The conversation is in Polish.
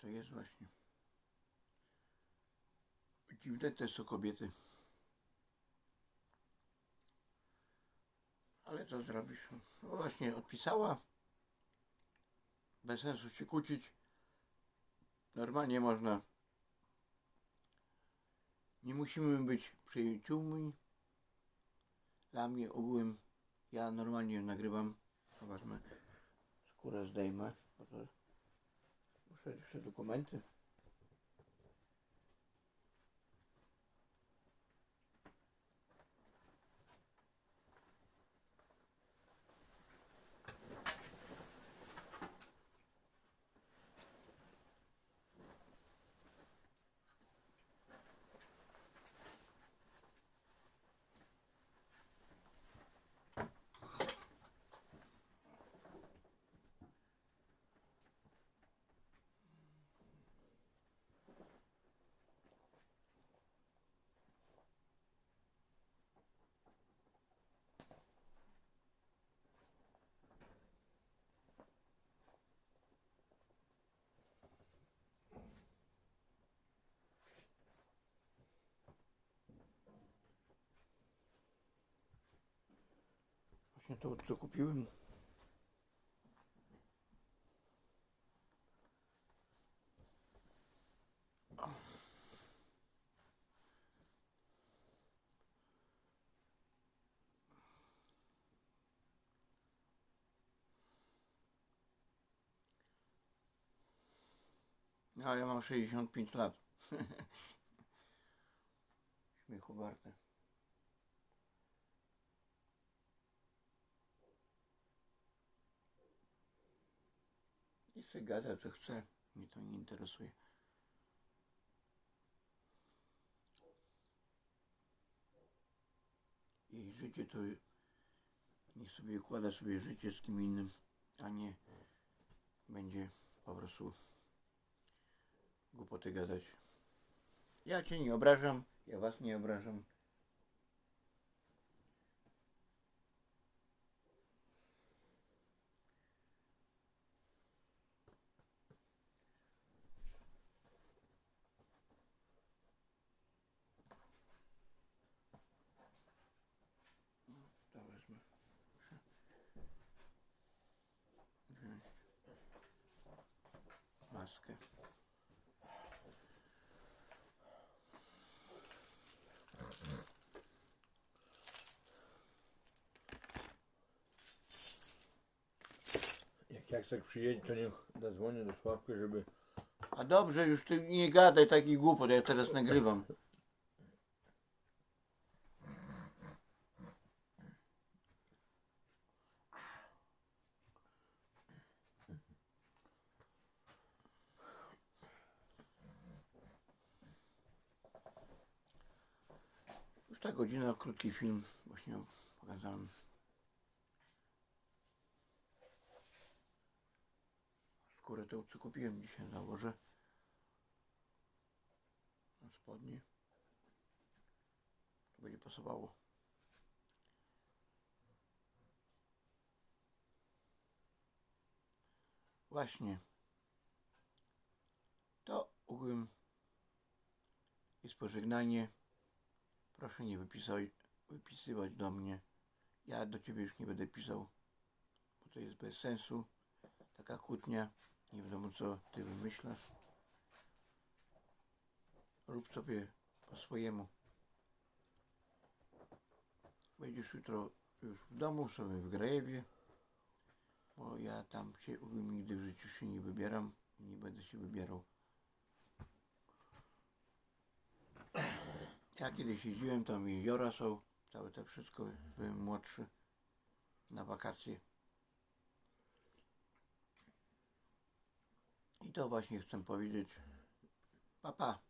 to jest właśnie. Dziwne te są kobiety. Ale co zrobisz? No właśnie, odpisała. Bez sensu się kłócić. Normalnie można. Nie musimy być przyjaciółmi. Dla mnie ogółem ja normalnie nagrywam. Zobaczmy. Skórę zdejmę. Bo to- Właśnie to, co kupiłem. A ja mam 65 lat. Śmiechu warte. I sobie gada co chce. Mnie to nie interesuje. Jej życie to niech sobie układa sobie życie z kim innym, a nie będzie po prostu głupoty gadać. Ja cię nie obrażam, ja was nie obrażam. Jak Jacek przyjedzie, to niech zadzwonię do Sławka, żeby... A dobrze, już ty nie gadaj takich głupot, ja teraz nagrywam. Już ta godzina, krótki film właśnie pokazałem. To co kupiłem dzisiaj założę na spodnie. To będzie pasowało. Właśnie. To ogółem jest pożegnanie. Proszę nie wypisać, wypisywać do mnie. Ja do ciebie już nie będę pisał, bo to jest bez sensu. Taka kłótnia. Nie wiadomo co ty wymyślasz. Rób sobie po swojemu. Będziesz jutro już w domu, sobie w Grajewie. Bo ja tam się nigdy w życiu się nie wybieram. Nie będę się wybierał. Ja kiedyś jeździłem, tam jeziora są. Całe to wszystko. Byłem młodszy. Na wakacje. I to właśnie chcę powiedzieć. Pa, pa.